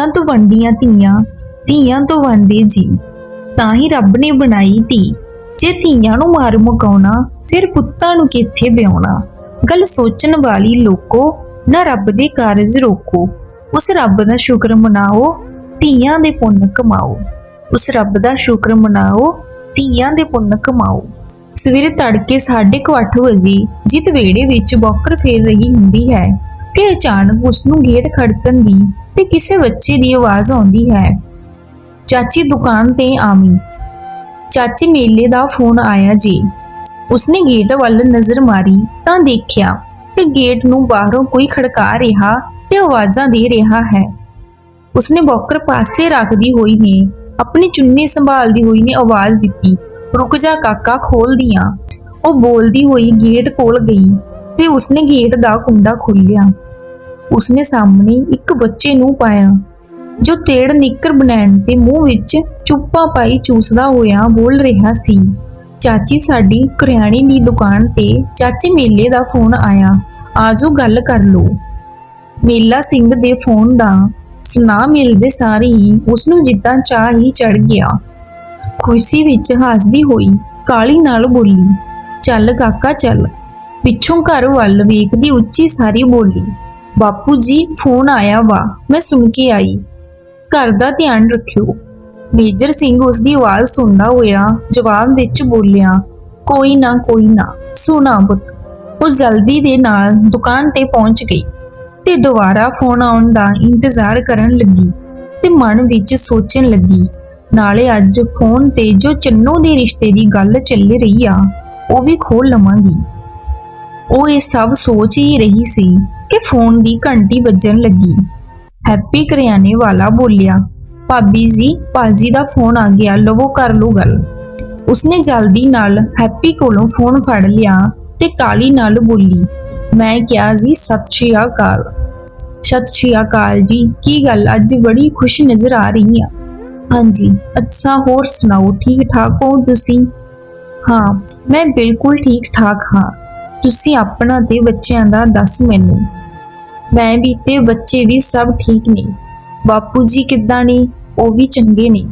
ਧੀਆਂ ਤੋਂ ਵੰਡੀਆਂ ਧੀਆਂ ਧੀਆਂ ਤੋਂ ਵੰਡੇ ਜੀ। ਤਾਂ ਹੀ ਰੱਬ ਨੇ ਬਣਾਈ ਧੀ। ਜੇ ਧੀਆਂ ਨੂੰ ਮਾਰ ਮੁਕਾਉਣਾ, ਫਿਰ ਪੁੱਤਾਂ ਨੂੰ ਕਿੱਥੇ ਵਿਆਉਣਾ? ਗੱਲ ਸੋਚਣ ਵਾਲੀ ਲੋਕੋ, ਨਾ ਰੱਬ ਦੇ ਕਾਰਜ ਰੋਕੋ। ਉਸ ਰੱਬ ਦਾ ਸ਼ੁਕਰ ਮਨਾਓ, ਧੀਆਂ ਦੇ ਪੁੰਨ ਕਮਾਓ। ਉਸ ਰੱਬ ਦਾ ਸ਼ੁਕਰ ਮਨਾਓ, ਧੀਆਂ ਦੇ ਪੁੰਨ ਕਮਾਓ। ਸਵੇਰੇ ਤੜਕੇ 8:30 ਵਜੇ ਜਿਤ ਵੇੜੇ ਵਿੱਚ ਬੌਕਰ ਫੇਰ ਰਹੀ ਹੁੰਦੀ ਹੈ ਕਿ ਅਚਾਨਕ ਉਸ ਨੂੰ ਗੇਟ ਖੜਕਣ ਦੀ ਤੇ ਕਿਸੇ ਬੱਚੇ ਦੀ ਆਵਾਜ਼ ਆਉਂਦੀ ਹੈ। ਚਾਚੀ ਦੁਕਾਨ ਤੇ ਆਵੀਂ। ਚਾਚੀ ਮੇਲੇ ਦਾ ਫੋਨ ਆਇਆ ਜੀ। ਉਸਨੇ ਗੇਟ ਵੱਲ ਨਜ਼ਰ ਮਾਰੀ ਤਾਂ ਦੇਖਿਆ ਕਿ ਗੇਟ ਨੂੰ ਬਾਹਰੋਂ ਕੋਈ ਖੜਕਾ ਰਿਹਾ ਤੇ ਆਵਾਜ਼ਾਂ ਦੇ ਰਿਹਾ ਹੈ। ਉਸਨੇ ਬੌਕਰ ਪਾਸੇ ਰੱਖਦੀ ਹੋਈ ਨੇ, ਆਪਣੀ ਚੁੰਨੀ ਸੰਭਾਲਦੀ ਹੋਈ ਨੇ ਆਵਾਜ਼ ਦਿੱਤੀ, ਰੁਕ ਜਾ ਕਾਕਾ ਖੋਲ ਦੀਆਂ ਉਹ ਬੋਲਦੀ ਹੋਈ ਗੇਟ ਕੋਲ ਗਈ ਤੇ ਉਸਨੇ ਗੇਟ ਦਾ ਕੁੰਡਾ ਖੋਲ੍ਹਿਆ। ਉਸਨੇ ਸਾਹਮਣੇ ਇੱਕ ਬੱਚੇ ਨੂੰ ਪਾਇਆ, ਜੋ ਤੇੜ ਨਿੱਕਰ ਬਣਾਉਣ ਤੇ ਮੂੰਹ ਵਿੱਚ ਚੁੱਪਾ ਪਾਈ ਚੂਸਦਾ ਹੋਇਆ ਬੋਲ ਰਿਹਾ ਸੀ। ਚਾਚੀ ਸਾਡੀ ਕਰਿਆਣੇ ਦੀ ਦੁਕਾਨ ਤੇ ਚਾਚੇ ਮੇਲੇ ਦਾ ਫੋਨ ਆਇਆ, ਆਜੋ ਗੱਲ ਕਰ ਲਓ। ਮੇਲਾ ਸਿੰਘ ਦੇ ਫੋਨ ਦਾ ਸੁਨਾ ਮਿਲਦੇ ਸਾਰੇ ਹੀ ਉਸ ਨੂੰ ਜਿੱਦਾਂ ਚਾਹ ਹੀ ਚੜ ਗਿਆ। ਖੁਸ਼ੀ ਵਿੱਚ ਹੱਸਦੀ ਹੋਈ ਕਾਲੀ ਨਾਲ ਬੋਲੀ, ਚੱਲ ਕਾਕਾ ਚੱਲ। ਪਿੱਛੋਂ ਘਰ ਵੱਲ ਵੇਖਦੀ ਉੱਚੀ ਸਾਰੀ ਬੋਲੀ ਬਾਪੂ ਜੀ, ਫੋਨ ਆਇਆ ਵਾ। ਮੈਂ ਸੁਣ ਕੇ ਆਈ। ਘਰ ਦਾ ਧਿਆਨ ਰੱਖਿਓ। ਮੇਜਰ ਸਿੰਘ ਉਸ ਦੀ ਆਵਾਜ਼ ਸੁਣਦਾ ਹੋਇਆ ਜਵਾਬ ਵਿੱਚ ਬੋਲਿਆ, ਕੋਈ ਨਾ ਕੋਈ ਨਾ, ਸੁਣਾ ਬੁੱਤ ਉਹ ਜਲਦੀ ਦੇ ਨਾਲ ਦੁਕਾਨ ਤੇ ਪਹੁੰਚ ਗਈ ਤੇ ਦੁਬਾਰਾ ਫੋਨ ਆਉਣ ਦਾ ਇੰਤਜ਼ਾਰ ਕਰਨ ਲੱਗੀ ਤੇ ਮਨ ਵਿੱਚ ਸੋਚਣ ਲੱਗੀ, ਨਾਲੇ ਅੱਜ ਫੋਨ ਤੇ ਜੋ ਚੰਨੋ ਦੇ ਰਿਸ਼ਤੇ ਦੀ ਗੱਲ ਚੱਲ ਰਹੀ ਆ, ਉਹ ਵੀ ਖੋਲ ਲਵਾਂਗੀ। ਉਹ ਇਹ ਸਭ ਸੋਚ ਹੀ ਰਹੀ ਸੀ ਕਿ ਫੋਨ ਦੀ ਘੰਟੀ ਵੱਜਣ ਲੱਗੀ। ਹੈਪੀ ਕਰਿਆਨੇ ਵਾਲਾ ਬੋਲਿਆ, ਭਾਬੀ ਜੀ ਪਾਜੀ ਦਾ ਫੋਨ ਆ ਗਿਆ, ਲਵੋ ਕਰ ਲੋ ਗੱਲ। ਉਸਨੇ ਜਲਦੀ ਨਾਲ ਹੈਪੀ ਕੋਲੋਂ ਫੋਨ ਫੜ ਲਿਆ ਤੇ ਕਾਲੀ ਨਾਲ ਬੋਲੀ, ਮੈਂ ਕਿਹਾ ਜੀ, ਸਤਿ ਸ਼੍ਰੀ ਅਕਾਲ। ਸਤਿ ਸ਼੍ਰੀ ਅਕਾਲ ਜੀ, ਕੀ ਗੱਲ ਅੱਜ ਬੜੀ ਖੁਸ਼ ਨਜ਼ਰ ਆ ਰਹੀ ਆ? ਹਾਂਜੀ, ਅੱਛਾ, ਹੋਰ ਸੁਣਾਓ ਠੀਕ ਠਾਕ ਹੋ ਤੁਸੀਂ? ਹਾਂ, ਮੈਂ ਬਿਲਕੁਲ ਠੀਕ ਠਾਕ ਹਾਂ। ਤੁਸੀਂ ਆਪਣਾ ਤੇ ਬੱਚਿਆਂ ਦਾ ਦੱਸ ਮੈਨੂੰ। ਮੈਂ ਵੀ ਤੇ ਬੱਚੇ ਵੀ ਸਭ ਠੀਕ ਨੇ। ਬਾਪੂ ਜੀ ਕਿੱਦਾਂ ਨੇ? ਉਹ ਵੀ ਚੰਗੇ ਨੇ।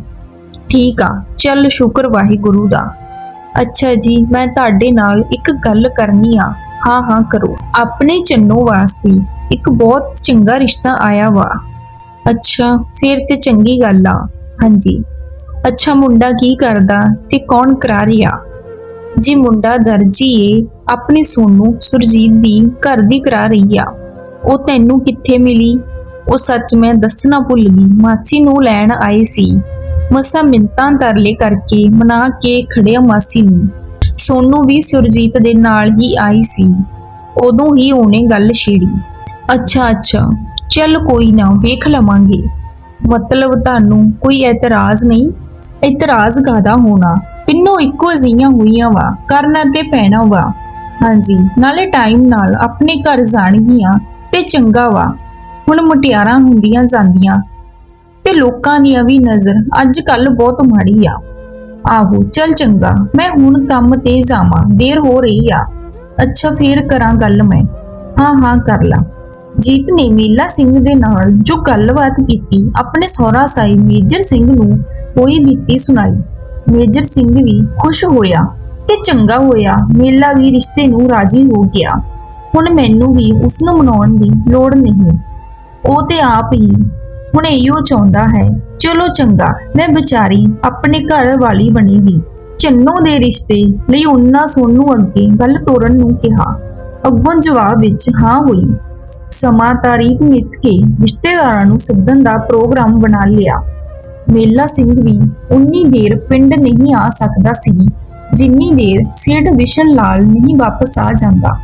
ਠੀਕ ਆ, ਚੱਲ ਸ਼ੁਕਰ ਵਾਹਿਗੁਰੂ ਦਾ। ਅੱਛਾ ਜੀ, ਮੈਂ ਤੁਹਾਡੇ ਨਾਲ ਇੱਕ ਗੱਲ ਕਰਨੀ ਆ। ਹਾਂ ਹਾਂ, ਕਰੋ। ਆਪਣੇ ਚੰਨੋ ਵਾਸਤੇ ਇੱਕ ਬਹੁਤ ਚੰਗਾ ਰਿਸ਼ਤਾ ਆਇਆ ਵਾ। ਅੱਛਾ, ਫਿਰ ਤੇ ਚੰਗੀ ਗੱਲ ਆ। ਹਾਂਜੀ। ਅੱਛਾ ਮੁੰਡਾ ਕੀ ਕਰਦਾ ਤੇ ਕੌਣ ਕਰਾ ਰਿਹਾ? ਜੇ ਮੁੰਡਾ ਦਰਜੀਏ ਏ, ਆਪਣੀ ਸੋਨੂੰ ਸੁਰਜੀਤ ਦੀ ਘਰ ਦੀ ਕਰਾ ਰਹੀ ਆ। ਉਹ ਤੈਨੂੰ ਕਿੱਥੇ ਮਿਲੀ? ਉਹ ਸੱਚ ਮੈਂ ਦੱਸਣਾ ਭੁੱਲ ਗਈ। ਮਾਸੀ ਨੂੰ ਲੈਣ ਆਏ ਸੀ। ਮਸਾ ਮਿੰਤਾਂ ਤਰਲੇ ਕਰਕੇ ਮਨਾ ਕੇ ਖੜਿਆ ਮਾਸੀ ਨੂੰ। ਸੋਨੂੰ ਵੀ ਸੁਰਜੀਤ ਦੇ ਨਾਲ ਹੀ ਆਈ ਸੀ। ਉਦੋਂ ਹੀ ਉਹਨੇ ਗੱਲ ਛੇੜੀ। ਅੱਛਾ ਅੱਛਾ, ਚੱਲ ਕੋਈ ਨਾ, ਵੇਖ ਲਵਾਂਗੇ। ਮਤਲਬ ਤੁਹਾਨੂੰ ਕੋਈ ਇਤਰਾਜ਼ ਨਹੀਂ? ਇਤਰਾਜ਼ ਕਾਦਾ ਹੋਣਾ? ਤਿੰਨੋਂ ਇੱਕੋ ਜਿਹੀਆਂ ਹੋਈਆਂ ਵਾ, ਕਰਨਾ ਤੇ ਪੈਣਾ ਵਾ। ਹਾਂਜੀ, ਨਾਲੇ ਟਾਈਮ ਨਾਲ ਆਪਣੇ ਘਰ ਜਾਣਗੀਆਂ ਤੇ ਚੰਗਾ ਵਾ। ਹੁਣ ਮੁਟਿਆਰਾਂ ਹੁੰਦੀਆਂ ਜਾਂਦੀਆਂ ਤੇ ਲੋਕਾਂ ਦੀਆਂ ਵੀ ਨਜ਼ਰ ਅੱਜ ਕੱਲ ਬਹੁਤ ਮਾੜੀ ਆ। ਆਹੋ, ਚੱਲ ਚੰਗਾ, ਮੈਂ ਹੁਣ ਕੰਮ ਤੇ ਜਾਵਾਂ, ਦੇਰ ਹੋ ਰਹੀ ਆ। ਅੱਛਾ, ਫੇਰ ਕਰਾਂ ਗੱਲ ਮੈਂ। ਹਾਂ ਹਾਂ, ਕਰ ਲਾ। ਜੀਤ ਨੇ ਮੇਲਾ ਸਿੰਘ ਦੇ ਨਾਲ ਜੋ ਗੱਲਬਾਤ ਕੀਤੀ, ਆਪਣੇ ਸਹੁਰਾ ਸਾਈ ਮੇਜਰ ਸਿੰਘ ਨੂੰ ਕੋਈ ਬੀਤੀ ਸੁਣਾਈ। ਮੇਜਰ ਸਿੰਘ ਵੀ ਖੁਸ਼ ਹੋਇਆ ਕਿ ਚੰਗਾ ਹੋਇਆ। ਮੇਲਾ ਵੀ ਰਿਸ਼ਤੇ ਨੂੰ ਰਾਜੀ ਹੋ ਗਿਆ। ਹੁਣ ਮੈਨੂੰ ਵੀ ਉਸ ਨੂੰ ਮਨਾਉਣ ਦੀ ਲੋੜ ਨਹੀਂ। ਉਹ ਤੇ ਆਪ ਹੀ ਹੁਣ ਇਹੋ ਚਾਹੁੰਦਾ ਹੈ, ਚਲੋ ਚੰਗਾ, ਮੈਂ ਵਿਚਾਰੀ ਆਪਣੇ ਘਰ ਵਾਲੀ ਬਣੀ ਬਣੇਗੀ ਚੰਨੋ ਦੇ ਰਿਸ਼ਤੇ ਲਈ ਉਹਨਾਂ ਸੋਨੂੰ ਅੱਗੇ ਗੱਲ ਤੋਰਨ ਨੂੰ ਕਿਹਾ। ਅੱਗੋਂ ਜਵਾਬ ਵਿੱਚ, ਹਾਂ ਹੋਈ ਸਮਾਂ ਤਾਰੀਖ ਮਿੱਥ ਕੇ ਰਿਸ਼ਤੇਦਾਰਾਂ ਨੂੰ ਸੱਦਣ ਦਾ ਪ੍ਰੋਗਰਾਮ ਬਣਾ ਲਿਆ। ਮੇਲਾ ਸਿੰਘ ਵੀ ਉਨੀ ਦੇਰ ਪਿੰਡ ਨਹੀਂ ਆ ਸਕਦਾ ਸੀ, ਜਿੰਨੀ ਦੇਰ ਸੇਠ ਵਿਸ਼ਨ ਲਾਲ ਨਹੀਂ ਵਾਪਸ ਆ ਜਾਂਦਾ।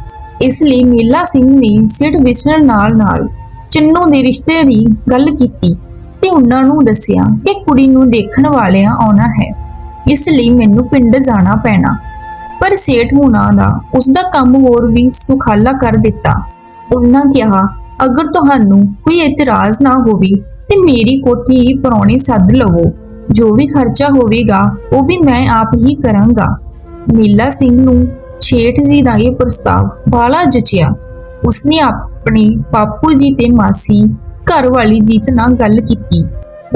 ਇਸ ਲਈ ਮੇਲਾ ਸਿੰਘ ਨੇ ਸੇਠ ਵਿਸ਼ਨ ਨਾਲ ਨਾਲ ਚੰਨੋ ਦੇ ਰਿਸ਼ਤੇ ਦੀ ਗੱਲ ਕੀਤੀ ਤੇ ਉਹਨਾਂ ਨੂੰ ਦੱਸਿਆ ਕਿ ਕੁੜੀ ਨੂੰ ਦੇਖਣ ਵਾਲਿਆਂ ਆਉਣਾ ਹੈ। ਇਸ ਲਈ ਮੈਨੂੰ ਪਿੰਡ ਜਾਣਾ ਪੈਣਾ। ਪਰ ਸੇਠ ਹੁਣਾਂ ਦਾ ਉਸ ਦਾ ਕੰਮ ਹੋਰ ਵੀ ਸੁਖਾਲਾ ਕਰ ਦਿੱਤਾ। ਉਹਨਾਂ ਕਿਹਾ, ਅਗਰ ਤੁਹਾਨੂੰ ਕੋਈ ਇਤਰਾਜ਼ ਨਾ ਹੋਵੇ ਤੇ ਮੇਰੀ ਕੋਠੀ ਹੀ ਪਰੌਣੇ ਸੱਦ ਲਵੋ। ਜੋ ਵੀ ਖਰਚਾ ਹੋਵੇਗਾ, ਉਹ ਵੀ ਮੈਂ ਆਪ ਹੀ ਕਰਾਂਗਾ। ਮੇਲਾ ਸਿੰਘ ਨੂੰ ਸ਼ੇਠ ਜੀ ਦਾ ਇਹ ਪ੍ਰਸਤਾਵ ਬਾਲਾ ਜਚਿਆ। ਉਸਨੇ ਆਪਣੇ ਬਾਪੂ ਜੀ ਤੇ ਮਾਸੀ ਘਰ ਵਾਲੀ ਜੀਤ ਨਾਲ ਗੱਲ ਕੀਤੀ।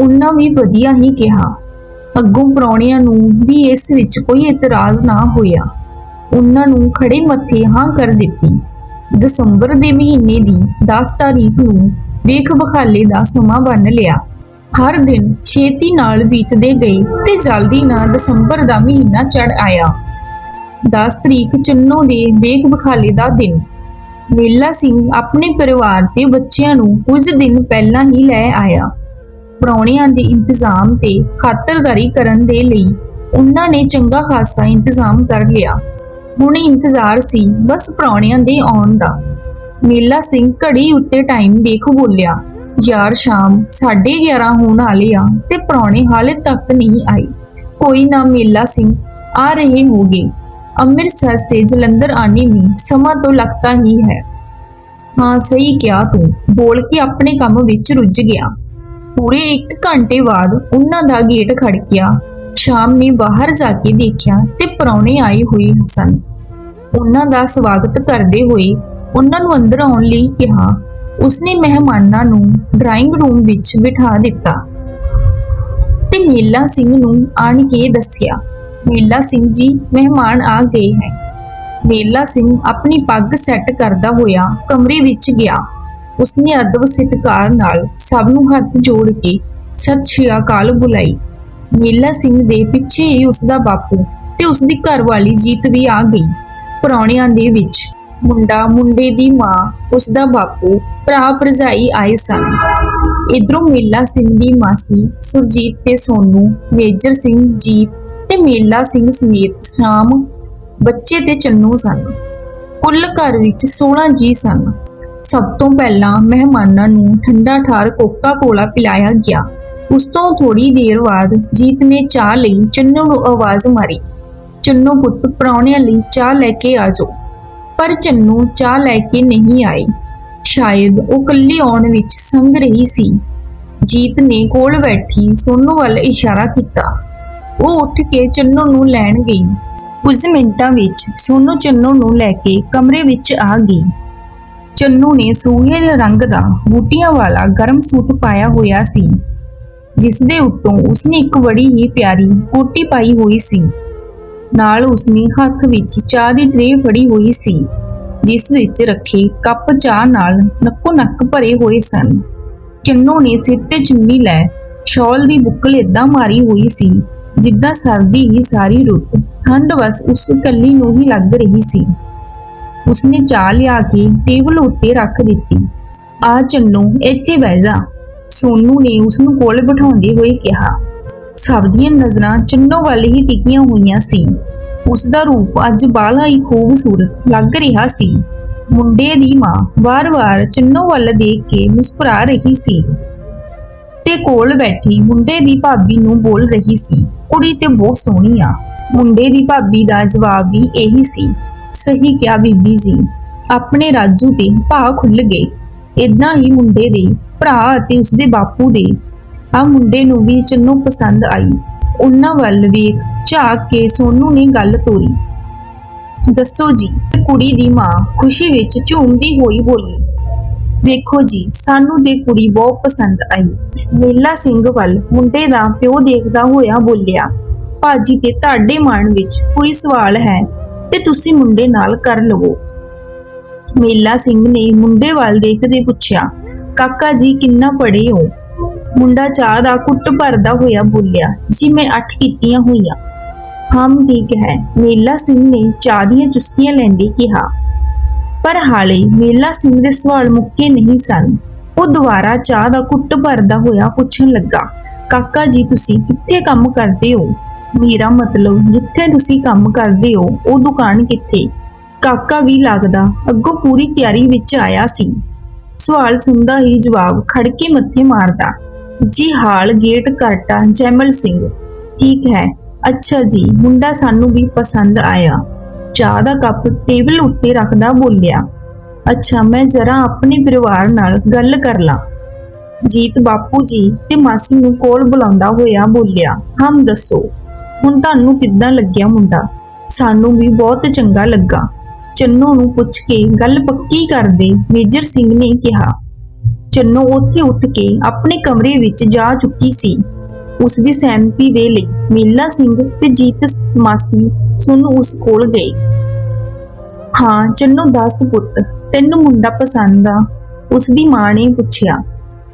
ਉਹਨਾਂ ਵੀ ਵਧੀਆ ਹੀ ਕਿਹਾ। ਅੱਗੋਂ ਪ੍ਰਾਹੁਣਿਆਂ ਨੂੰ ਵੀ ਇਸ ਵਿੱਚ ਕੋਈ ਇਤਰਾਜ਼ ਨਾ ਹੋਇਆ। ਉਹਨਾਂ ਨੂੰ ਖੜੇ ਮੱਥੇ ਹਾਂ ਕਰ ਦਿੱਤੀ। ਦਸੰਬਰ ਦੇ ਮਹੀਨੇ ਦੀ 10 ਤਾਰੀਖ ਨੂੰ ਵੇਖ ਬਖਾਲੇ ਦਾ ਸਮਾਂ ਬਣ ਲਿਆ। ਹਰ ਦਿਨ ਛੇਤੀ ਨਾਲ ਬੀਤਦੇ ਗਏ ਤੇ ਜਲਦੀ ਨਾਲ ਦਸੰਬਰ ਦਾ ਮਹੀਨਾ ਚੜ ਆਇਆ। 10 ਤਰੀਕ ਚੰਨੋ ਦੇ ਵੇਖ ਬਖਾਲੇ ਦਾ ਦਿਨ। ਮੇਲਾ ਸਿੰਘ ਆਪਣੇ ਪਰਿਵਾਰ ਤੇ ਬੱਚਿਆਂ ਨੂੰ ਕੁਝ ਦਿਨ ਪਹਿਲਾਂ ਹੀ ਲੈ ਆਇਆ। ਪ੍ਰਾਹੁਣਿਆਂ ਦੇ ਇੰਤਜ਼ਾਮ ਤੇ ਖਾਤਰਦਾਰੀ ਕਰਨ ਦੇ ਲਈ ਉਹਨਾਂ ਨੇ ਚੰਗਾ ਖਾਸਾ ਇੰਤਜ਼ਾਮ ਕਰ ਲਿਆ। ਹੁਣ ਇੰਤਜ਼ਾਰ ਸੀ ਬਸ ਪ੍ਰਾਹੁਣਿਆਂ ਦੇ ਆਉਣ ਦਾ। ਮੇਲਾ ਸਿੰਘ ਘੜੀ ਉੱਤੇ ਟਾਈਮ ਦੇਖ ਬੋਲਿਆ, ਯਾਰ ਸ਼ਾਮ 11:30 ਹੋਣ ਵਾਲੀ ਆ ਤੇ ਪ੍ਰਾਣੇ ਹਾਲੇ ਤੱਕ ਨਹੀਂ ਆਏ। ਕੋਈ ਨਾ ਮੇਲਾ ਸਿੰਘ, ਆ ਰਹੇ ਹੋਗੇ। ਅੰਮ੍ਰਿਤਸਰ ਸੇ ਜਲੰਧਰ ਆने में ਸਮਾਂ तो लगता ही है ਹਾਂ, ਸਹੀ ਕਿਹਾ ਤੂੰ, ਬੋਲ ਕੇ ਆਪਣੇ ਕੰਮ ਵਿੱਚ ਰੁੱਝ ਗਿਆ। ਪੂਰੇ 1 ਘੰਟੇ ਬਾਅਦ ਉਹਨਾਂ ਦਾ ਗੇਟ ਖੜਕਿਆ ਸ਼ਾਮ ਨੇ ਬਾਹਰ ਜਾ ਕੇ ਦੇਖਿਆ ਤੇ ਪਰੌਣੇ ਆਏ ਹੋਏ ਸਨ। ਉਹਨਾਂ ਦਾ ਸਵਾਗਤ ਕਰਦੇ ਹੋਏ ਉਹਨਾਂ ਨੂੰ ਅੰਦਰ ਆਉਣ ਲਈ ਕਿਹਾ। ਉਸਨੇ ਮਹਿਮਾਨਾਂ ਨੂੰ ਡਰਾਇੰਗ ਰੂਮ ਵਿੱਚ ਬਿਠਾ ਦਿੱਤਾ। ਤੇ ਮੇਲਾ ਸਿੰਘ ਨੂੰ ਆਣ ਕੇ ਦੱਸਿਆ ਮੇਲਾ ਸਿੰਘ ਜੀ, ਮਹਿਮਾਨ ਆ ਗਏ ਹੈ। ਮੇਲਾ ਸਿੰਘ ਆਪਣੀ ਪੱਗ ਸੈੱਟ ਕਰਦਾ ਹੋਇਆ ਕਮਰੇ ਵਿੱਚ ਗਿਆ। ਉਸਨੇ ਅਦਬ ਸਤਿਕਾਰ ਨਾਲ ਸਭ ਨੂੰ ਹੱਥ ਜੋੜ ਕੇ ਸਤਿ ਸ਼੍ਰੀ ਅਕਾਲ ਬੁਲਾਈ। ਮੇਲਾ ਸਿੰਘ ਦੇ ਪਿੱਛੇ ਹੀ ਉਸਦਾ ਬਾਪੂ ਤੇ ਉਸਦੀ ਘਰਵਾਲੀ ਜੀਤ ਵੀ ਆ ਗਈ। ਪੁਰਾਣਿਆਂ ਦੇ ਵਿੱਚ ਮੁੰਡਾ ਮੁੰਡੇ ਦੀ ਮਾਂ, ਉਸਦਾ ਬਾਪੂ, ਭਰਾ ਭਰਜਾਈ ਆਏ ਸਨ। ਇਧਰੋਂ ਮੇਲਾ ਸਿੰਘ ਦੀ ਮਾਸੀ ਸੁਰਜੀਤ ਤੇ ਸੋਨੂ, ਮੇਜਰ ਸਿੰਘ ਜੀਤ ਤੇ ਮੇਲਾ ਸਿੰਘ ਸਮੇਤ ਸ਼ਾਮ ਬੱਚੇ ਤੇ ਚੰਨੂ ਸਨ। ਕੁੱਲ ਘਰ ਵਿੱਚ 16 ਜੀ ਸਨ। ਸਭ ਤੋਂ ਪਹਿਲਾਂ ਮਹਿਮਾਨਾਂ ਨੂੰ ਠੰਡਾ ਠਾਰ ਕੋਕਾ ਕੋਲਾ ਪਿਲਾਇਆ ਗਿਆ। ਉਸ ਤੋਂ ਥੋੜੀ ਦੇਰ ਬਾਅਦ ਜੀਤ ਨੇ ਚਾਹ ਲਈ, ਚੰਨੂ ਨੂੰ ਆਵਾਜ਼ ਮਾਰੀ। ਚੰਨੂ ਪੁੱਤ ਪ੍ਰਾਹੁਣਿਆਂ ਲਈ ਚਾਹ ਲੈ ਕੇ ਆ ਜਾਓ। ਪਰ ਚੰਨੂ ਚਾਹ ਲੈ ਕੇ ਨਹੀਂ ਆਈ। ਸ਼ਾਇਦ ਉਹ ਕੱਲੀ ਆਉਣ ਵਿੱਚ ਸੰਗ ਰਹੀ ਸੀ। ਜੀਤ ਨੇ ਕੋਲ ਬੈਠੀ ਸੋਨੂ ਵੱਲ ਇਸ਼ਾਰਾ ਕੀਤਾ। ਉਹ ਉੱਠ ਕੇ ਚੰਨੂ ਨੂੰ ਲੈਣ ਗਈ। ਕੁਝ ਮਿੰਟਾਂ ਵਿੱਚ ਸੋਨੂ ਚੰਨੂ ਨੂੰ ਲੈ ਕੇ ਕਮਰੇ ਵਿੱਚ ਆ ਗਈ। ਚੰਨੂ ਨੇ ਸੂਹੇ ਰੰਗ ਦਾ ਬੂਟੀਆਂ ਵਾਲਾ ਗਰਮ ਸੂਟ ਪਾਇਆ ਹੋਇਆ ਸੀ, ਜਿਸ ਦੇ ਉੱਤੋਂ ਉਸਨੇ ਇੱਕ ਬੜੀ ਹੀ ਪਿਆਰੀ ਕੋਟੀ ਪਾਈ ਹੋਈ ਸੀ। ਨਾਲ ਉਸਨੇ ਹੱਥ ਵਿੱਚ ਚਾਹ ਦੀ ਟਰੇ ਫੜੀ ਹੋਈ ਸੀ, ਜਿਸ ਵਿੱਚ ਰੱਖੇ ਕੱਪ ਚਾਹ ਨਾਲ ਨੱਕੋ ਨੱਕ ਭਰੇ ਹੋਏ ਸਨ। ਚੰਨੋ ਨੇ ਸਿਰ ਤੇ ਚੁੰਨੀ ਲੈ ਸ਼ਾਲ ਦੀ ਬੁੱਕਲ ਏਦਾਂ ਮਾਰੀ ਹੋਈ ਸੀ, ਜਿੱਦਾਂ ਸਰਦੀ ਹੀ ਸਾਰੀ ਰੁੱਤ ਠੰਡ ਬਸ ਉਸ ਕੱਲੀ ਨੂੰ ਹੀ ਲੱਗ ਰਹੀ ਸੀ। ਉਸਨੇ ਚਾਹ ਲਿਆ ਕੇ ਟੇਬਲ ਉੱਤੇ ਰੱਖ ਦਿੱਤੀ। ਆ ਚੰਨੂ, ਇੱਥੇ ਬਹਿ ਜਾ। ਸੋਨੂ ਨੇ ਉਸ ਨੂੰ ਕੋਲ ਬਿਠਾਉਂਦੇ ਹੋਏ ਕਿਹਾ। ਸਭ ਦੀਆਂ ਨਜ਼ਰਾਂ ਚੰਨੋ ਵੱਲ ਹੀ ਟਿਕੀਆਂ ਹੋਈਆਂ ਸੀ। ਉਸ ਦਾ ਰੂਪ ਅੱਜ ਬਾਲਾ ਹੀ ਖੂਬਸੂਰਤ ਲੱਗ ਰਿਹਾ ਸੀ। ਮੁੰਡੇ ਦੀ ਮਾਂ ਵਾਰ-ਵਾਰ ਚੰਨੋ ਵੱਲ ਦੇਖ ਕੇ ਮੁਸਕਰਾ ਰਹੀ ਸੀ ਤੇ ਕੋਲ ਬੈਠੀ ਮੁੰਡੇ ਦੀ ਭਾਬੀ ਨੂੰ ਬੋਲ ਰਹੀ ਸੀ, ਕੁੜੀ ਤੇ ਬਹੁਤ ਸੋਹਣੀ ਆ। ਮੁੰਡੇ ਦੀ ਭਾਬੀ ਦਾ ਜਵਾਬ ਵੀ ਇਹੀ ਸੀ, ਸਹੀ ਕਿਹਾ ਬੀਬੀ ਜੀ, ਆਪਣੇ ਰਾਜੂ ਤੇ ਭਾਅ ਖੁੱਲ ਗਏ। ਇਦਾਂ ਹੀ ਮੁੰਡੇ ਦੇ ਭਰਾ ਅਤੇ ਉਸਦੇ ਬਾਪੂ ਦੇ ਆ ਮੁੰਡੇ ਨੂੰ ਵੀ ਚੰਨੋ ਪਸੰਦ ਆਈ। ਉਹਨਾਂ ਵੱਲ ਵੇਖ ਝਾਕ ਕੇ ਸੋਨੂ ਨੇ ਗੱਲ ਤੋਰੀ। ਦੱਸੋ ਜੀ ਕੁੜੀ ਦੀ ਮਾਂ ਖੁਸ਼ੀ ਵਿੱਚ ਝੂਮਦੀ ਹੋਈ ਬੋਲੀ। ਵੇਖੋ ਜੀ, ਸਾਨੂੰ ਤੇ ਕੁੜੀ ਬਹੁਤ ਪਸੰਦ ਆਈ। ਮੇਲਾ ਸਿੰਘ ਵੱਲ ਮੁੰਡੇ ਦਾ ਪਿਓ ਦੇਖਦਾ ਹੋਇਆ ਬੋਲਿਆ, ਭਾਜੀ ਤੇ ਤੁਹਾਡੇ ਮਨ ਵਿੱਚ ਕੋਈ ਸਵਾਲ ਹੈ ਤੇ ਤੁਸੀਂ ਮੁੰਡੇ ਨਾਲ ਕਰ ਲਵੋ। ਮੇਲਾ ਸਿੰਘ ਨੇ ਮੁੰਡੇ ਵੱਲ ਦੇਖਦੇ ਪੁੱਛਿਆ, ਕਾਕਾ ਜੀ ਕਿੰਨਾ ਪੜੇ ਹੋ? ਮੁੰਡਾ ਚਾਹ ਦਾ ਕੁੱਟ ਭਰਦਾ ਹੋਇਆ ਬੋਲਿਆ, ਜੀ, ਮੈਂ ਅੱਠ ਕੀਤੀਆਂ ਹੋਈਆਂ। ਹਮ, ਠੀਕ ਹੈ। ਮੇਲਾ ਸਿੰਘ ਨੇ ਚਾਹ ਦੀਆਂ ਚੁਸਕੀਆਂ ਲੈਂਦੇ ਕਿਹਾ। ਪਰ ਹਾਲੇ ਮੇਲਾ ਸਿੰਘ ਦੇ ਸਵਾਲ ਮੁੱਕੇ ਨਹੀਂ ਸਨ। ਉਹ ਦੁਬਾਰਾ ਚਾਹ ਦਾ ਕੁੱਟ ਭਰਦਾ ਹੋਇਆ ਪੁੱਛਣ ਲੱਗਾ, ਕਾਕਾ ਜੀ, ਤੁਸੀਂ ਕਿੱਥੇ ਕੰਮ ਕਰਦੇ ਹੋ? ਮੇਰਾ ਮਤਲਬ, ਜਿੱਥੇ ਤੁਸੀਂ ਕੰਮ ਕਰਦੇ ਹੋ, ਉਹ ਦੁਕਾਨ ਕਿੱਥੇ? ਕਾਕਾ ਵੀ ਲੱਗਦਾ, ਅੱਗੋਂ ਪੂਰੀ ਤਿਆਰੀ ਵਿੱਚ ਆਇਆ ਸੀ। ਸਵਾਲ ਸੁਣਦਾ ਹੀ ਜਵਾਬ ਖੜਕੇ ਮੱਥੇ ਮਾਰਦਾ ਜੀ ਹਾਲ ਗੇਟ ਕਰਟਾ ਜੈਮਲ ਸਿੰਘ। ਠੀਕ ਹੈ। ਅੱਛਾ ਜੀ, ਮੁੰਡਾ ਸਾਨੂੰ ਵੀ ਪਸੰਦ ਆਇਆ। ਚਾਹ ਦਾ ਕੱਪ ਟੇਬਲ ਉੱਤੇ ਰੱਖਦਾ ਬੋਲਿਆ, ਅੱਛਾ, ਮੈਂ ਜ਼ਰਾ ਆਪਣੇ ਪਰਿਵਾਰ ਨਾਲ ਗੱਲ ਕਰ ਲਾਂ। ਜੀਤ ਬਾਪੂ ਜੀ ਤੇ ਮਾਸੀ ਨੂੰ ਕੋਲ ਬੁਲਾਉਂਦਾ ਹੋਇਆ ਬੋਲਿਆ, ਹਮ ਦੱਸੋ, ਹੁਣ ਤੁਹਾਨੂੰ ਕਿੱਦਾਂ ਲੱਗਿਆ ਮੁੰਡਾ? ਸਾਨੂੰ ਵੀ ਬਹੁਤ ਚੰਗਾ ਲੱਗਾ। ਚੰਨੂ ਨੂੰ ਪੁੱਛ ਕੇ ਗੱਲ ਪੱਕੀ ਕਰਦੇ ਮੇਜਰ ਸਿੰਘ ਨੇ ਕਿਹਾ ਚੰਨੋ ਉੱਥੇ ਉੱਠ ਕੇ ਆਪਣੇ ਕਮਰੇ ਵਿੱਚ ਜਾ ਚੁੱਕੀ ਸੀ। ਉਸ ਦੀ ਸਹਿਮਤੀ ਦੇ ਲਈ ਮੀਲਾ ਸਿੰਘ ਤੇ ਜੀਤ ਮਾਸੀ ਸੁਣ ਉਸ ਕੋਲ ਗਏ। ਹਾਂ, ਚੰਨੋ ਦੱਸ ਪੁੱਤ, ਤੈਨੂੰ ਮੁੰਡਾ ਪਸੰਦ ਆ? ਉਸ ਦੀ ਮਾਂ ਨੇ ਪੁੱਛਿਆ।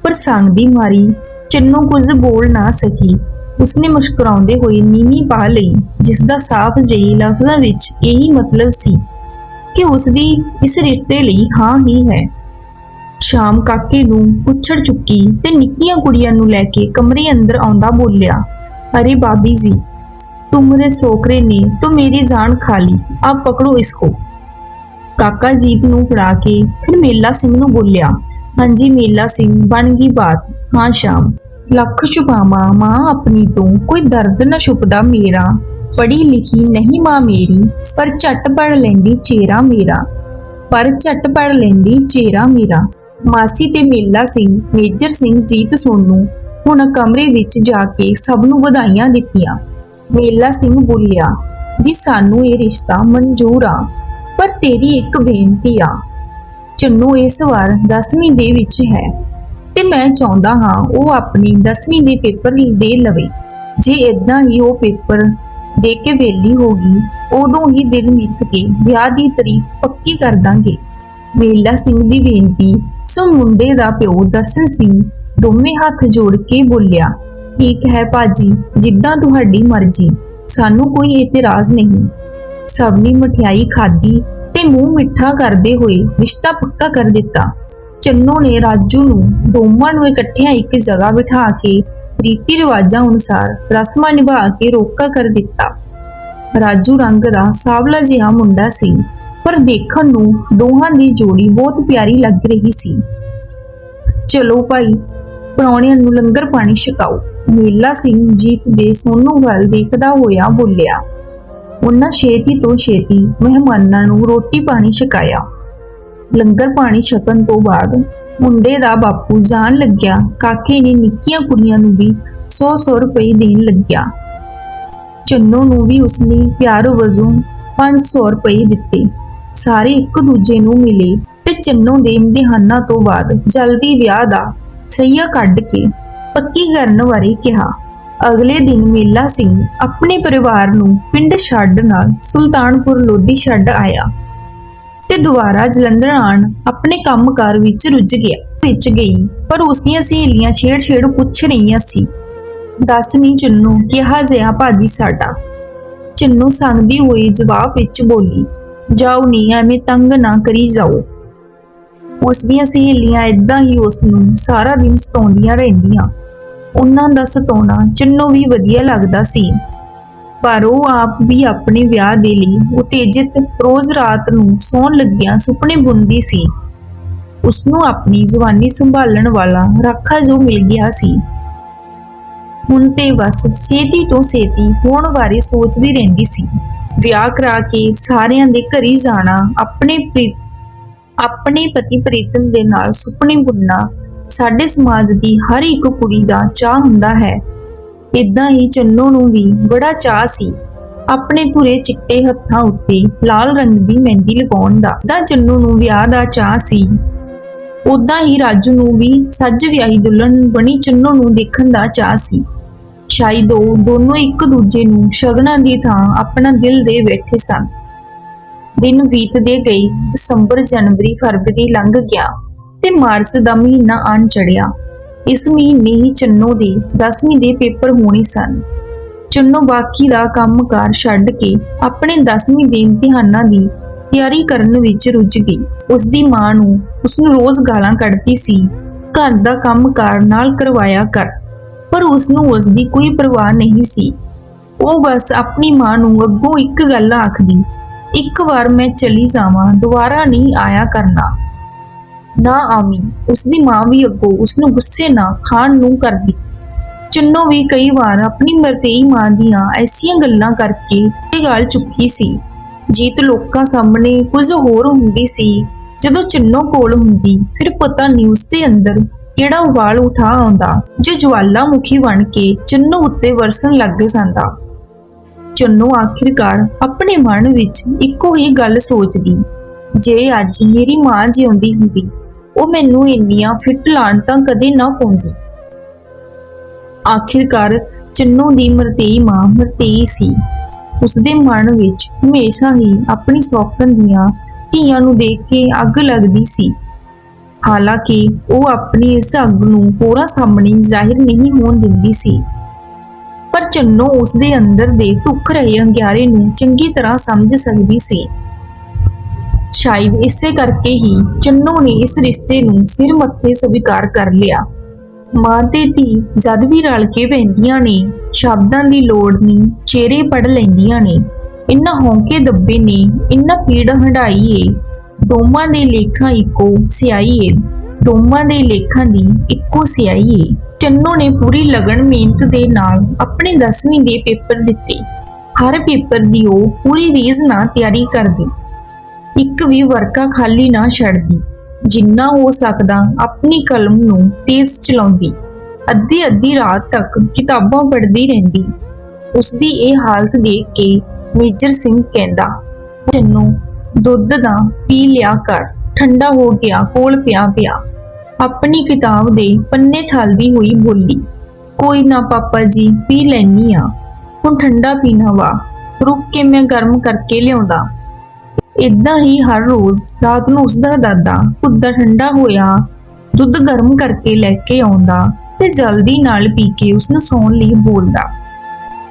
ਪਰ ਸੰਗ ਦੀ ਮਾਰੀ ਚੰਨੋ ਕੁਝ ਬੋਲ ਨਾ ਸਕੀ। ਉਸਨੇ ਮੁਸਕਰਾਉਂਦੇ ਹੋਏ ਨੀਵੀਂ ਪਾ ਲਈ, ਜਿਸ ਦਾ ਸਾਫ਼ ਜਿਹੀ ਲਫ਼ਜ਼ਾਂ ਵਿੱਚ ਇਹੀ ਮਤਲਬ ਸੀ ਕਿ ਉਸ ਦੀ ਇਸ ਰਿਸ਼ਤੇ ਲਈ ਹਾਂ ਹੀ ਹੈ। ਸ਼ਾਮ ਕਾਕੇ ਨੂੰ ਪੁੱਛੜ ਚੁੱਕੀ ਤੇ ਨਿੱਕੀਆਂ ਕੁੜੀਆਂ ਨੂੰ ਲੈ ਕੇ ਕਮਰੇ ਅੰਦਰ ਆਉਂਦਾ ਬੋਲਿਆ, ਅਰੇ ਬਾਬੀ ਜੀ ਤੁਮਰੇ ਸੋਕਰੇ ਨੇ, ਤੋ ਮੇਰੀ ਜਾਨ ਖਾ ਲਈ, ਆਪ ਪਕੜੋ ਇਸਕੋ। ਕਾਕਾ ਜੀਤ ਨੂੰ ਫੜਾ ਕੇ ਫਿਰ ਮੇਲਾ ਸਿੰਘ ਨੂੰ ਬੋਲਿਆ, ਹਾਂਜੀ ਮੇਲਾ ਸਿੰਘ, ਬਣ ਗਈ ਬਾਤ, ਹਾਂ ਸ਼ਾਮ, ਲੱਖ ਸ਼ੁਭਾਵਾਂ, ਮਾਂ ਆਪਣੀ ਤੋਂ ਕੋਈ ਦਰਦ ਨਾ ਛੁਪਦਾ ਮੇਰਾ ਪੜੀ ਲਿਖੀ ਨਹੀਂ ਮਾਂ ਮੇਰੀ, ਪਰ ਝਟ ਪੜ ਲੈਂਦੀ ਚਿਹਰਾ ਮੇਰਾ, ਪਰ ਝਟ ਪੜ ਲੈਂਦੀ ਚਿਹਰਾ ਮੇਰਾ। ਮਾਸੀ ਤੇ ਮੇਲਾ ਸਿੰਘ, ਮੇਜਰ ਸਿੰਘ ਜੀਤ ਸੋਨੂ ਹੁਣ ਕਮਰੇ ਵਿੱਚ ਜਾ ਕੇ ਸਭ ਨੂੰ ਵਧਾਈਆਂ ਦਿੱਤੀਆਂ। ਮੇਲਾ ਸਿੰਘ ਬੋਲਿਆ, ਜੀ ਸਾਨੂੰ ਇਹ ਰਿਸ਼ਤਾ ਮਨਜ਼ੂਰ ਆ, ਪਰ ਤੇਰੀ ਇੱਕ ਬੇਨਤੀ ਆ। ਚੰਨੂ ਇਸ ਵਾਰ 10ਵੀਂ ਦੇ ਵਿੱਚ ਹੈ ਤੇ ਮੈਂ ਚਾਹੁੰਦਾ ਹਾਂ ਉਹ ਆਪਣੀ 10ਵੀਂ ਦੇ ਪੇਪਰ ਦੇ ਲਵੇ। ਜੇ ਇਦਾਂ ਹੀ ਉਹ ਪੇਪਰ ਦੇ ਕੇ ਵੇਲੀ ਹੋ ਗਈ, ਉਦੋਂ ਹੀ ਦਿਨ ਮਿੱਥ ਕੇ ਵਿਆਹ ਦੀ ਤਰੀਕ ਪੱਕੀ ਕਰ ਦਾਂਗੇ। ਮੇਲਾ ਸਿੰਘ ਦੀ ਬੇਨਤੀ ਸੋ ਮੁੰਡੇ ਦਾ ਪਿਓ ਦਰਸ਼ਨ ਸਿੰਘ ਦੋਵੇਂ ਹੱਥ ਜੋੜ ਕੇ ਬੋਲਿਆ, ਠੀਕ ਹੈ ਭਾਜੀ, ਜਿੱਦਾਂ ਤੁਹਾਡੀ ਮਰਜ਼ੀ, ਸਾਨੂੰ ਕੋਈ ਇਤਰਾਜ਼ ਨਹੀਂ। ਸਭ ਨੇ ਮਠਿਆਈ ਖਾਧੀ ਤੇ ਮੂੰਹ ਮਿੱਠਾ ਕਰਦੇ ਹੋਏ ਰਿਸ਼ਤਾ ਪੱਕਾ ਕਰ ਦਿੱਤਾ। ਚੰਨੋ ਨੇ ਰਾਜੂ ਨੂੰ ਦੋਵਾਂ ਨੂੰ ਇਕੱਠਿਆਂ ਇੱਕ ਜਗ੍ਹਾ ਬਿਠਾ ਕੇ ਰੀਤੀ ਰਿਵਾਜਾਂ ਅਨੁਸਾਰ ਰਸਮਾਂ ਨਿਭਾ ਕੇ ਰੋਕਾ ਕਰ ਦਿੱਤਾ। ਰਾਜੂ ਰੰਗ ਦਾ ਸਾਵਲਾ ਜਿਹਾ ਮੁੰਡਾ ਸੀ। ਪਰ ਦੇਖਣ ਨੂੰ ਦੋਹਾਂ ਦੀ ਜੋੜੀ ਬਹੁਤ ਪਿਆਰੀ ਲੱਗ ਰਹੀ ਸੀ। ਚਲੋ ਭਾਈ, ਪ੍ਰਾਹੁਣਿਆਂ ਨੂੰ ਲੰਗਰ ਪਾਣੀ ਛਕਾਓ। ਮੇਲਾ ਸਿੰਘ ਜੀਤ ਦੇ ਸੋਨੂ ਵੱਲ ਦੇਖਦਾ ਹੋਇਆ ਬੋਲਿਆ, ਉਹਨਾਂ ਛੇਤੀ ਤੋਂ ਛੇਤੀ ਮਹਿਮਾਨਾਂ ਨੂੰ ਰੋਟੀ ਪਾਣੀ ਛਕਾਇਆ। ਲੰਗਰ ਪਾਣੀ ਛਕਣ ਤੋਂ ਬਾਅਦ ਮੁੰਡੇ ਦਾ ਬਾਪੂ ਜਾਣ ਲੱਗਿਆ। ਕਾਕੇ ਨੇ ਨਿੱਕੀਆਂ ਕੁੜੀਆਂ ਨੂੰ ਵੀ 100-100 ਰੁਪਏ ਦੇਣ ਲੱਗਿਆ। ਚੰਨੋ ਨੂੰ ਵੀ ਉਸਨੇ ਪਿਆਰ ਵਜੋਂ 500 ਰੁਪਏ ਦਿੱਤੇ। ਸਾਰੇ ਇੱਕ ਦੂਜੇ ਨੂੰ ਮਿਲੇ ਤੇ ਚੰਨੋ ਦੇ ਇਮਤਿਹਾਨਾਂ ਤੋਂ ਬਾਅਦ ਜਲਦੀ ਵਿਆਹ ਦਾ ਸਹੀਆ ਕੱਢ ਕੇ ਪੱਕੀ ਕਰਨ ਬਾਰੇ ਕਿਹਾ। ਅਗਲੇ ਦਿਨ ਮੇਲਾ ਸਿੰਘ ਆਪਣੇ ਪਰਿਵਾਰ ਨੂੰ ਪਿੰਡ ਛੱਡ ਨਾਲ ਸੁਲਤਾਨਪੁਰ ਲੋਧੀ ਛੱਡ ਆਇਆ ਤੇ ਦੁਬਾਰਾ ਜਲੰਧਰ ਆਣ ਆਪਣੇ ਕੰਮਕਾਰ ਵਿੱਚ ਰੁੱਝ ਗਿਆ। ਵਿੱਚ ਗਈ, ਪਰ ਉਸ ਦੀਆਂ ਸਹੇਲੀਆਂ ਛੇੜ-ਛੇੜ ਪੁੱਛ ਰਹੀਆਂ ਸੀ। ਦੱਸ ਨਹੀਂ ਚੰਨੂ, ਕਿਹਾ ਜਿਹਾ ਭਾਜੀ ਸਾਡਾ। ਚੰਨੂ ਸੰਗਦੀ ਹੋਈ ਜਵਾਬ ਵਿੱਚ ਬੋਲੀ ਜਾਓ ਨਹੀਂ ਐਵੇਂ ਤੰਗ ਨਾ ਕਰੀ ਜਾਓ। ਉਸ ਦੀਆਂ ਸਹੇਲੀਆਂ ਇਦਾਂ ਹੀ ਉਸ ਨੂੰ ਸਾਰਾ ਦਿਨ ਸਤਾਉਂਦੀਆਂ ਰਹਿੰਦੀਆਂ। ਉਹਨਾਂ ਦਾ ਸਤਾਉਣਾ ਚੰਨੂ ਵੀ ਵਧੀਆ ਲੱਗਦਾ ਸੀ। ਪਰ ਉਹ ਆਪ ਵੀ ਆਪਣੇ ਵਿਆਹ ਦੇ ਲਈ ਉਤੇਜਿਤ ਰੋਜ਼ ਰਾਤ ਨੂੰ ਸੌਣ ਲੱਗਿਆਂ ਸੁਪਨੇ ਬੁਣਦੀ ਸੀ। ਉਸ ਨੂੰ ਆਪਣੀ ਜਵਾਨੀ ਸੰਭਾਲਣ ਵਾਲਾ ਰਾਖਾ ਜੋ ਮਿਲ ਗਿਆ ਸੀ। ਹੁਣ ਤੇ ਬਸ ਸੇਤੀ ਤੋਂ ਸੇਤੀ ਹੋਣ ਬਾਰੇ ਸੋਚਦੀ ਰਹਿੰਦੀ ਸੀ। ਵਿਆਹ ਕਰਾ ਕੇ ਸਾਰਿਆਂ ਦੇ ਘਰੀ ਜਾਣਾ, ਆਪਣੇ ਆਪਣੇ ਪਤੀ ਪ੍ਰੀਤਮ ਦੇ ਨਾਲ ਸੁਪਨੇ ਬੁਣਨਾ ਸਾਡੇ ਸਮਾਜ ਦੀ ਹਰ ਇੱਕ ਕੁੜੀ ਦਾ ਚਾਹ ਹੁੰਦਾ ਹੈ। ਇਦਾਂ ਹੀ ਚੰਨੋ ਨੂੰ ਵੀ ਬੜਾ ਚਾਹ ਸੀ ਆਪਣੇ ਧੁਰੇ ਚਿੱਟੇ ਹੱਥਾਂ ਉੱਤੇ ਲਾਲ ਰੰਗ ਦੀ ਮਹਿੰਦੀ ਲਗਾਉਣ ਦਾ। ਦਾ ਚੰਨੂ ਨੂੰ ਵਿਆਹ ਦਾ ਚਾਹ ਸੀ। ਉਦਾਂ ਹੀ ਰਾਜੂ ਨੂੰ ਵੀ ਸੱਜ ਵਿਆਹੀ ਦੁਲਹਨ ਬਣੀ ਚੰਨੋ ਨੂੰ ਦੇਖਣ ਦਾ ਚਾਹ ਸੀ। ਸ਼ਾਇਦ ਉਹ ਦੋਨੋਂ ਇੱਕ ਦੂਜੇ ਨੂੰ ਸ਼ਗਨਾਂ ਦੀ ਥਾਂ ਆਪਣਾ ਦਿਲ ਦੇ ਬੈਠੇ ਸਨ। ਦਿਨ ਬੀਤਦੇ ਗਏ, ਦਸੰਬਰ, ਜਨਵਰੀ ਫਰਵਰੀ ਲੰਘ ਗਿਆ ਤੇ ਮਾਰਚ ਦਾ ਮਹੀਨਾ ਆਣ ਚੜਿਆ। ਇਸ ਮਹੀਨੇ ਹੀ ਚੰਨੋ ਦੇ 10ਵੀਂ ਦੇ ਪੇਪਰ ਹੋਣੇ ਸਨ। ਚੰਨੋ ਬਾਕੀ ਦਾ ਕੰਮਕਾਰ ਛੱਡ ਕੇ ਆਪਣੇ 10ਵੀਂ ਦੇ ਇਮਤਿਹਾਨਾਂ ਦੀ ਤਿਆਰੀ ਕਰਨ ਵਿੱਚ ਰੁੱਝ ਗਈ। ਉਸ ਦੀ ਮਾਂ ਨੂੰ ਉਸ ਨੂੰ ਰੋਜ਼ ਗਾਲਾਂ ਕੱਢਦੀ ਸੀ, ਘਰ ਦਾ ਕੰਮਕਾਰ ਨਾਲ ਕਰਵਾਇਆ ਕਰ। ਪਰ ਉਸ ਨੂੰ ਉਸ ਦੀ ਕੋਈ ਪਰਵਾਹ ਨਹੀਂ ਸੀ। ਉਹ ਬਸ ਆਪਣੀ ਮਾਂ ਨੂੰ ਅੱਗੋਂ ਇੱਕ ਗੱਲ ਆਖਦੀ, ਇੱਕ ਵਾਰ ਮੈਂ ਚਲੀ ਜਾਵਾਂ, ਦੁਬਾਰਾ ਨਹੀਂ ਆਇਆ ਕਰਨਾ। ਨਾ ਆਮੀ ਉਸ ਦੀ ਮਾਂ ਵੀ ਅੱਗੋਂ ਉਸ ਨੂੰ ਗੁੱਸੇ ਨਾਲ ਖਾਣ ਨੂੰ ਕਰਦੀ। ਚੰਨੋ ਵੀ ਕਈ ਵਾਰ ਆਪਣੀ ਮਰਤੇਈ ਮਾਂ ਦੀਆਂ ਐਸੀਆਂ ਗੱਲਾਂ ਕਰਕੇ ਇਹ ਗੱਲ ਚੁੱਕੀ ਸੀ। ਜੀਤ ਲੋਕਾਂ ਸਾਹਮਣੇ ਕੁਝ ਹੋਰ ਹੁੰਦੀ ਸੀ। ਜਦੋਂ ਚੰਨੋ ਕੋਲ ਹੁੰਦੀ, ਫਿਰ ਪਤਾ ਨਹੀਂ ਉਸ ਦੇ ਅੰਦਰ ਕਿਹੜਾ ਉਵਾਲ ਉਠਾ ਆਉਂਦਾ, ਜੋ ਜਵਾਲਾਮੁਖੀ ਬਣ ਕੇ ਚੰਨੋ ਉੱਤੇ ਵਰਸਣ ਲੱਗ ਜਾਂਦਾ। ਚੰਨੂ ਆਖਿਰਕਾਰ ਆਪਣੇ ਮਨ ਵਿੱਚ ਇੱਕੋ ਹੀ ਗੱਲ ਸੋਚਦੀ, ਜੇ ਅੱਜ ਮੇਰੀ ਮਾਂ ਜਿਉਂਦੀ ਹੁੰਦੀ, ਉਹ ਮੈਨੂੰ ਇੰਨੀਆਂ ਫਿੱਟ ਲਾਣ ਤਾਂ ਕਦੇ ਨਾ ਪਾਉਂਦੀ। ਆਖਿਰਕਾਰ ਚੰਨੂ ਦੀ ਮਰਤੇਈ ਮਾਂ ਮਰਤੇਈ ਸੀ। ਉਸਦੇ ਮਨ ਵਿੱਚ ਹਮੇਸ਼ਾ ਹੀ ਆਪਣੀ ਸੌਕਣ ਦੀਆਂ ਧੀਆਂ ਨੂੰ ਦੇਖ ਕੇ ਅੱਗ ਲੱਗਦੀ ਸੀ। ਹਾਲਾਂਕਿ ਉਹ ਆਪਣੀ ਇਸ ਅੱਗ ਨੂੰ ਹੋਰਾਂ ਸਾਹਮਣੇ ਜ਼ਾਹਿਰ ਨਹੀਂ ਹੋਣ ਦਿੰਦੀ ਸੀ। ਪਰ ਚੰਨੋ ਉਸਦੇ ਅੰਦਰ ਦੇ ਟੁੱਕ ਰਹੇ ਅੰਗਿਆਰੇ ਨੂੰ ਚੰਗੀ ਤਰ੍ਹਾਂ ਸਮਝ ਸਕਦੀ ਸੀ। ਸ਼ਾਇਦ ਇਸੇ ਕਰਕੇ ਹੀ ਚੰਨੋ ਨੇ ਇਸ ਰਿਸ਼ਤੇ ਨੂੰ ਸਿਰ ਮੱਥੇ ਸਵੀਕਾਰ ਕਰ ਲਿਆ। ਮਾਂ ਤੇ ਧੀ ਜਦ ਵੀ ਰਲ ਕੇ ਵਹਿੰਦੀਆਂ ਨੇ, ਸ਼ਬਦਾਂ ਦੀ ਲੋੜ ਨਹੀਂ, ਚਿਹਰੇ ਪੜ ਲੈਂਦੀਆਂ ਨੇ। ਇੰਨਾ ਹੌਂਕੇ ਦੱਬੇ ਨੇ, ਇੰਨਾ ਪੀੜ ਹੰਡਾਈ ਏ। ਦੋਵਾਂ ਦੇ ਲੇਖਾਂ ਇੱਕੋ ਸਿਆਈ ਏ। ਦੋਵਾਂ ਦੇ ਲੇਖਾਂ ਦੀ ਇੱਕੋ ਸਿਆਈ ਏ। ਚੰਨੋ ਨੇ ਪੂਰੀ ਲਗਨ ਮਿਹਨਤ ਦੇ ਨਾਲ ਆਪਣੇ 10ਵੀਂ ਦੇ ਪੇਪਰ ਦਿੱਤੇ। ਹਰ ਪੇਪਰ ਦੀ ਉਹ ਪੂਰੀ ਰੀਝ ਨਾਲ ਤਿਆਰੀ ਕਰਦੀ। ਇੱਕ ਵੀ ਵਰਕਾ ਖਾਲੀ ਨਾ ਛੱਡਦੀ, ਜਿੰਨਾ ਹੋ ਸਕਦਾ ਆਪਣੀ ਕਲਮ ਨੂੰ ਤੇਜ਼ ਚਲਾਉਂਦੀ। ਅੱਧੀ ਅੱਧੀ ਰਾਤ ਤੱਕ ਕਿਤਾਬਾਂ ਪੜ੍ਹਦੀ ਰਹਿੰਦੀ। ਉਸ ਦੀ ਇਹ ਹਾਲਤ ਦੇਖ ਕੇ ਮੇਜਰ ਸਿੰਘ ਕਹਿੰਦਾ, ਚੰਨੂ ਦੁੱਧ ਦਾ ਪੀ ਲਿਆ ਕਰ। ਠੰਡਾ ਹੋ ਗਿਆ, ਕੋਲ ਪਿਆ ਪਿਆ। ਆਪਣੀ ਕਿਤਾਬ ਦੇ ਪੰਨੇ ਥਲਦੀ ਹੋਈ ਬੋਲੀ, ਕੋਈ ਨਾ ਪਾਪਾ ਜੀ, ਪੀ ਲੈਣੀ ਆ ਹੁਣ ਠੰਡਾ ਪੀਣਾ ਵਾ। ਰੁਕ ਕੇ ਮੈਂ ਗਰਮ ਕਰਕੇ ਲਿਆਉਂਦਾ। ਇਦਾਂ ਹੀ ਹਰ ਰੋਜ਼ ਰਾਤ ਨੂੰ ਉਸਦਾ ਦਾਦਾ ਖੁੱਦਾ ਠੰਡਾ ਹੋਇਆ, ਦੁੱਧ ਗਰਮ ਕਰਕੇ ਲੈ ਕੇ ਆਉਂਦਾ ਤੇ ਜਲਦੀ ਨਾਲ ਪੀ ਕੇ ਉਸ ਨੂੰ ਸੌਣ ਲਈ ਬੋਲਦਾ।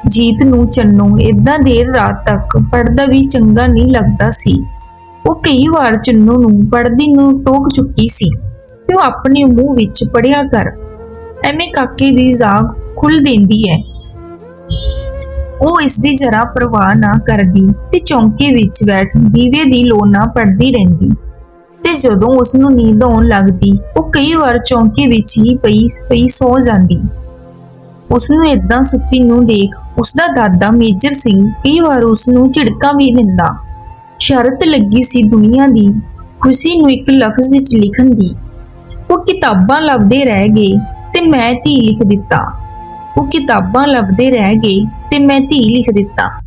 ਜੀਤ ਨੂੰ ਚੰਨੂ ਇਦਾਂ ਦੇਰ ਰਾਤ ਤੱਕ ਪੜਦਾ ਵੀ ਚੰਗਾ ਨਹੀਂ ਲੱਗਦਾ ਸੀ। ਉਹ ਕਈ ਵਾਰ ਚੁੰਨੂ ਨੂੰ ਪੜਦੀ ਨੂੰ ਟੋਕ ਚੁੱਕੀ ਸੀ ਤੇ ਉਹ ਆਪਣੇ ਮੂੰਹ ਵਿੱਚ ਪੜਿਆ ਕਰ। ਐਵੇਂ ਕਾਕੇ ਦੀ ਜਾਗ ਖੁੱਲ ਦਿੰਦੀ ਹੈ। ਉਹ ਇਸ ਦੀ ਜਰਾ ਪਰਵਾਹ ਨਾ ਕਰਦੀ ਤੇ ਚੌਂਕੇ ਵਿੱਚ ਬੈਠ ਦੀਵੇ ਦੀ ਲੋ ਨਾ ਪੜਦੀ ਰਹਿੰਦੀ ਤੇ ਜਦੋਂ ਉਸ ਨੂੰ ਨੀਂਦ ਆਉਣ ਲੱਗਦੀ, ਉਹ ਕਈ ਵਾਰ ਚੌਂਕੇ ਵਿੱਚ ਹੀ ਪਈ ਪਈ ਸੌ ਜਾਂਦੀ। ਉਸ ਨੂੰ ਇਦਾਂ ਸੁੱਤੀ ਨੂੰ ਦੇਖ ਉਸ ਦਾ ਦਾਦਾ ਮੇਜਰ ਸਿੰਘ ਕਈ ਵਾਰ ਉਸ ਨੂੰ ਝਿੜਕਾਂ ਵੀ ਦਿੰਦਾ। ਸ਼ਰਤ ਲੱਗੀ ਸੀ ਦੁਨੀਆ ਦੀ, ਖੁਸ਼ੀ ਨੂੰ ਇੱਕ ਲਫ਼ਜ਼ ਵਿੱਚ ਲਿਖਣ ਦੀ। ਉਹ ਕਿਤਾਬਾਂ ਲੱਭਦੇ ਰਹਿ ਗਏ ਤੇ ਮੈਂ ਧੀ ਲਿਖ ਦਿੱਤਾ। ਉਹ ਕਿਤਾਬਾਂ ਲੱਭਦੇ ਰਹਿ ਗਏ ਤੇ ਮੈਂ ਧੀ ਲਿਖ ਦਿੱਤਾ।